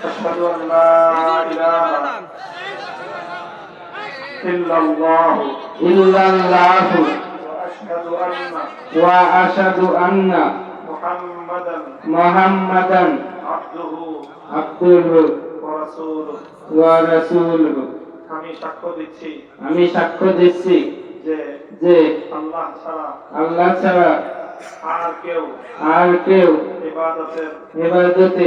أشهد أن لا إله إلا الله ইল্লাল্লাহু وأشهد أن ওয়া আশহাদু আন্না محمدا মুহাম্মাদান عبده আবদুহু ورسوله ওয়া রাসূলুহু আমি সাক্ষ্য দিচ্ছি আমি সাক্ষ্য দিচ্ছি যে যে আল্লাহ ছাড়া আল্লাহ ছাড়া আর কেউ আর কেউ ইবাদতের ইবাদতে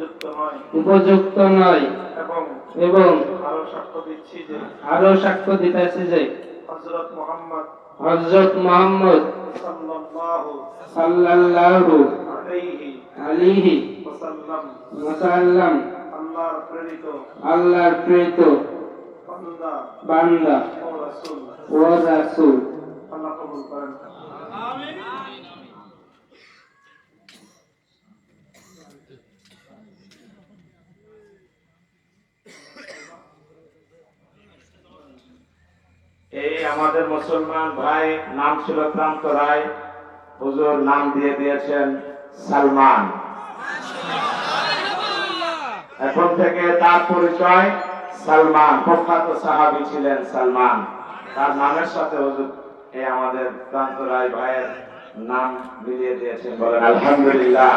উপযুক্ত নয়। উপযুক্ত নয়। এবং এবং আরও সাক্ষ্য দিচ্ছি যে আরও সাক্ষ্য দিতেছে যে হযরত মুহাম্মদ হযরত মুহাম্মদ সাল্লাল্লাহু সাল্লাল্লাহু আলাইহি আলাইহি ওয়াসাল্লাম। ওয়াসাল্লাম। আল্লাহর প্রেরিত আল্লাহর প্রেরিত বান্দা বান্দা ও রাসূল। ও রাসূল। আল্লাহ কবুল করেন। এই আমাদের মুসলমান ভাই, নাম ছিল ক্রান্ত রায়। হুজুর নাম দিয়ে দিয়েছেন সালমান। এখন থেকে তার পরিচয় সালমান, প্রখ্যাত সাহাবী ছিলেন সালমান। তার নামের সাথে হুজুর এই আমাদের ক্রান্ত রায় ভাইয়ের নাম মিলিয়ে দিয়েছেন বলেন, আলহামদুলিল্লাহ।